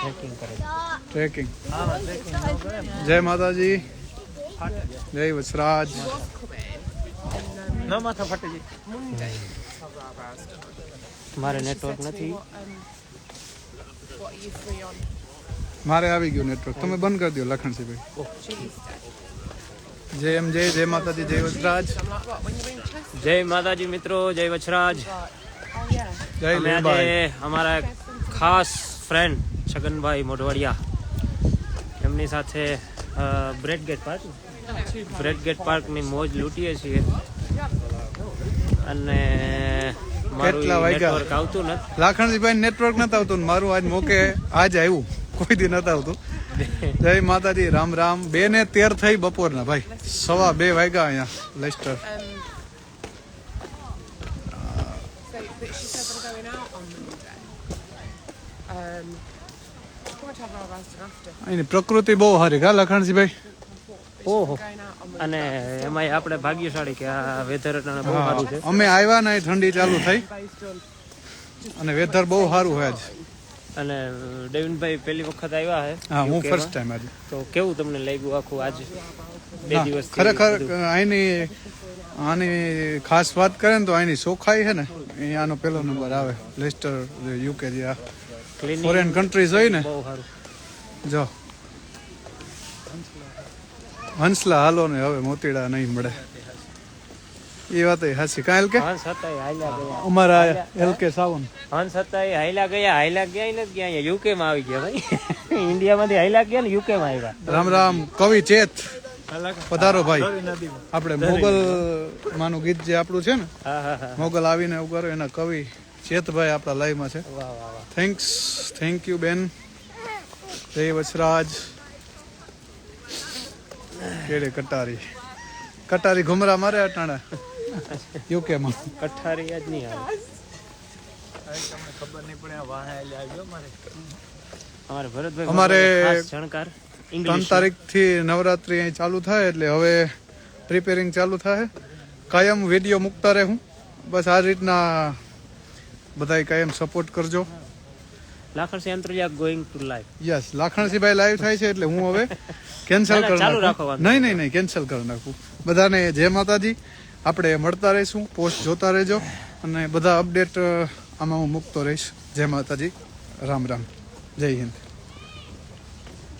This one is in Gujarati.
ટ્રેકિંગ કરે ટ્રેકિંગ જય માતાજી. જય વસરાજ. ન માથા ફાટી મારે નેટવર્ક નથી. મારે આવી ગયું નેટવર્ક તમે બંધ કરી દો લખણસિંહભાઈ જય એમ જય જય માતાજી જય વસરાજ. જય માતાજી મિત્રો જય વછરાજ જય અમે આજે અમારા ખાસ ફ્રેન્ડ છગનભાઈ મોઢવાડિયા. એમની સાથે bread gate park bread gate પાર્કની મોજ લૂંટીએ છીએ. અને મારું કેટલા વાગ્યા? નેટવર્ક આવતું નથી. લાખણજીભાઈ નેટવર્ક નતા આવતું મારું આજ મોકે આજ આવ્યું કોઈ દી નતા આવતું. જય માતાજી રામ રામ. બે ને તેર થઈ બપોરના ભાઈ. સવા બે વાગ્યા અહીંયા Leicester but she said we're going out on Monday. Um, have our after. અહીંની પ્રકૃતિ બહુ સારી કા લખણજીભાઈ ઓહો. Going out on Monday. અને એમાંય આપણે ભાગ્યશાળી કે આ વેધર બહુ સારું છે. અમે આવ્યા ને અહીં ઠંડી ચાલુ થઈ. અને વેધર બહુ સારું હોય આજ. અને દેવિનભાઈ પહેલી વખત આવ્યા છે હા હું UK માં. ફર્સ્ટ ટાઈમ આજે. તો કેવું તમને લાગ્યું આખું આજ? બે દિવસ ખરેખર અહીંની આની ખાસ વાત કરે ને તો અહીંની ચોખાઈ છે ને અહીંયાનો પહેલો નંબર આવે લેસ્ટર યુકે જે આ ફોરેન કન્ટ્રીઝ હોય ને. જો. હંસલા હાલો ને હવે મોતીડા નહીં મળે. એ વાત હાસી કાં કે? હંસ હતા એ હાલ્યા ગયા. અમારા એલકે સાવન. હંસ હતા એ હાઈલા ગયા. હાઈલા ગયા નથી ગયા અહીંયા યુકે માં આવી ગયા ભાઈ. ઇન્ડિયામાંથી હાઈલા ગયા ને યુકે માં આવ્યા. રામ રામ. કવિ ચેત. પધારો ભાઈ. આપણે મોગલ માનું ગીત જે આપણું છે ને હા હા હા. મોગલ આવીને એવું કરે એના કવિ ચેતભાઈ આપણા લાઈવમાં છે. વાહ વાહ વાહ. થેન્ક્સ થેન્ક યુ બેન. જય વસરાજ. કેડે કટારી. કટારી ઘુમરા મારે અટાણા. યુકે માં. કઠારી જ નહીં આવે. અમારે ભરતભાઈ અમારે જાણકાર. ત્રણ તારીખથી તારીખથી નવરાત્રી અહીં ચાલુ થાય એટલે હવે પ્રિપેરિંગ ચાલુ થાય. કાયમ વીડિયો મૂકતા રહે. હું બસ આ રીતના બધાય કાયમ સપોર્ટ કરજો. Going to yes Lakhansibhai live થાય છે એટલે હું હવે કેન્સલ કરી નાખું. નહીં નહીં નહીં કેન્સલ કરી નાખું. બધાને જય માતાજી. આપણે મળતા રહીશું પોસ્ટ જોતા રહેજો અને બધા અપડેટ આમાં હું મૂકતો રહીશ. જય માતાજી. રામ રામ. જય હિન્દ.